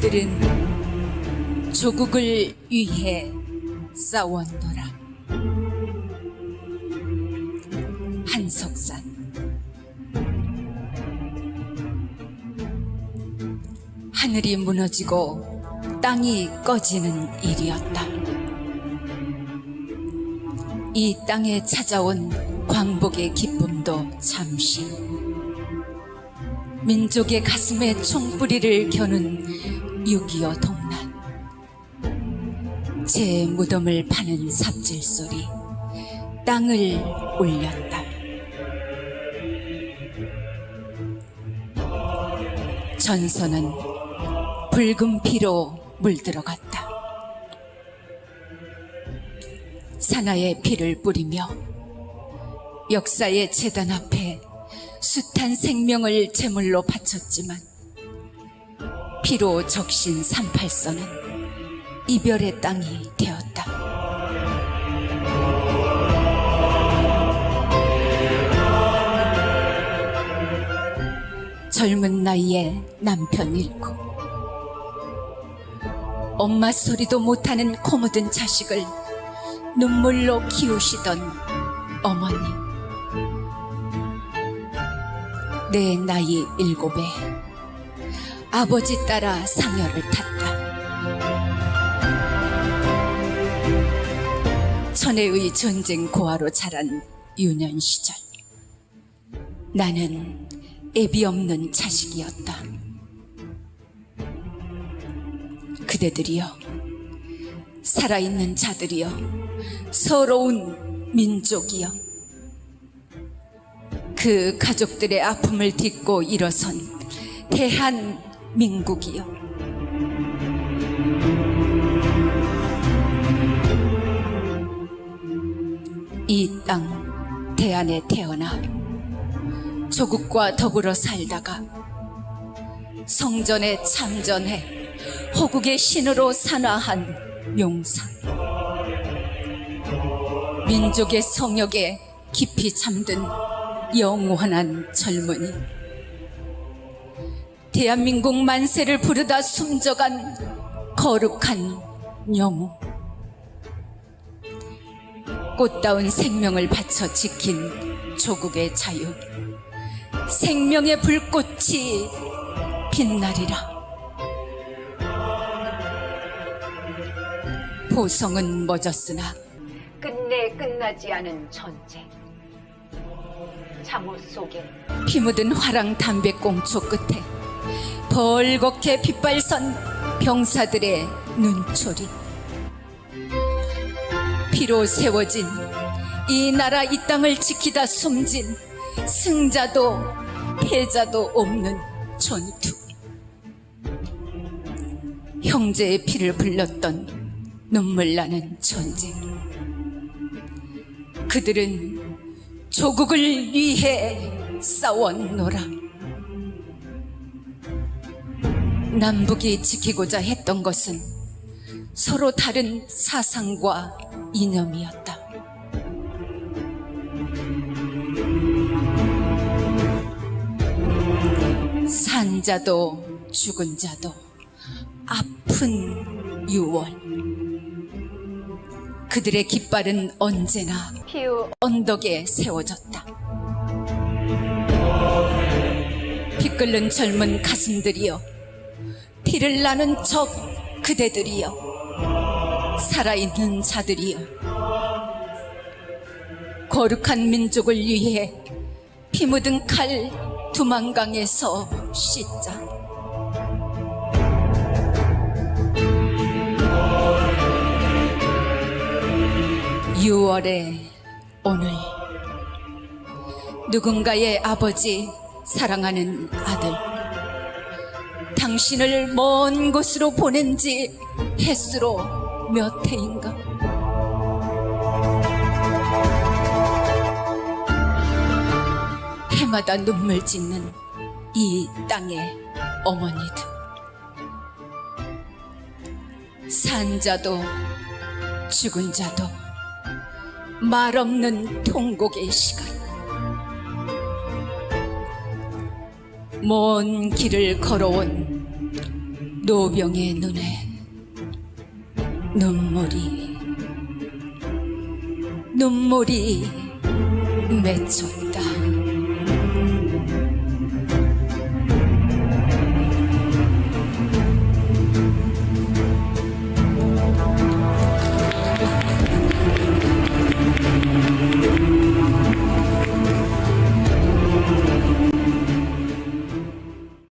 그들은 조국을 위해 싸웠노라. 한석산 하늘이 무너지고 땅이 꺼지는 일이었다. 이 땅에 찾아온 광복의 기쁨도 잠시 민족의 가슴에 총뿌리를 겨눈 6.25 동란. 제 무덤을 파는 삽질 소리 땅을 울렸다. 전선은 붉은 피로 물들어갔다. 사나의 피를 뿌리며 역사의 재단 앞에 숱한 생명을 제물로 바쳤지만 피로 적신 38선은 이별의 땅이 되었다. 젊은 나이에 남편 잃고 엄마 소리도 못하는 코 묻은 자식을 눈물로 키우시던 어머니. 내 나이 일곱에 아버지 따라 상여를 탔다. 천혜의 전쟁 고아로 자란 유년 시절. 나는 애비 없는 자식이었다. 그대들이여, 살아있는 자들이여, 서러운 민족이여, 그 가족들의 아픔을 딛고 일어선 대한 민국이여. 이땅 대안에 태어나 조국과 더불어 살다가 성전에 참전해 호국의 신으로 산화한 용상 민족의 성역에 깊이 잠든 영원한 젊은이 대한민국 만세를 부르다 숨져간 거룩한 영웅 꽃다운 생명을 바쳐 지킨 조국의 자유. 생명의 불꽃이 빛나리라. 보성은 멎었으나 끝내 끝나지 않은 전쟁. 잠옷 속에 피 묻은 화랑 담배꽁초 끝에 벌겋게 빗발선 병사들의 눈초리. 피로 세워진 이 나라 이 땅을 지키다 숨진 승자도 패자도 없는 전투. 형제의 피를 불렀던 눈물 나는 전쟁. 그들은 조국을 위해 싸웠노라. 남북이 지키고자 했던 것은 서로 다른 사상과 이념이었다. 산 자도 죽은 자도 아픈 6월. 그들의 깃발은 언제나 언덕에 세워졌다. 피 끓는 젊은 가슴들이여, 피를 나는 적 그대들이여, 살아있는 자들이여, 거룩한 민족을 위해 피 묻은 칼 두만강에서 씻자. 유월의 오늘 누군가의 아버지 사랑하는 아들 당신을 먼 곳으로 보낸 지 햇수로 몇 해인가 해마다 눈물 짓는 이 땅의 어머니들 산자도 죽은 자도 말 없는 통곡의 시간. 먼 길을 걸어온 노병의 눈에 눈물이 눈물이 맺혔다.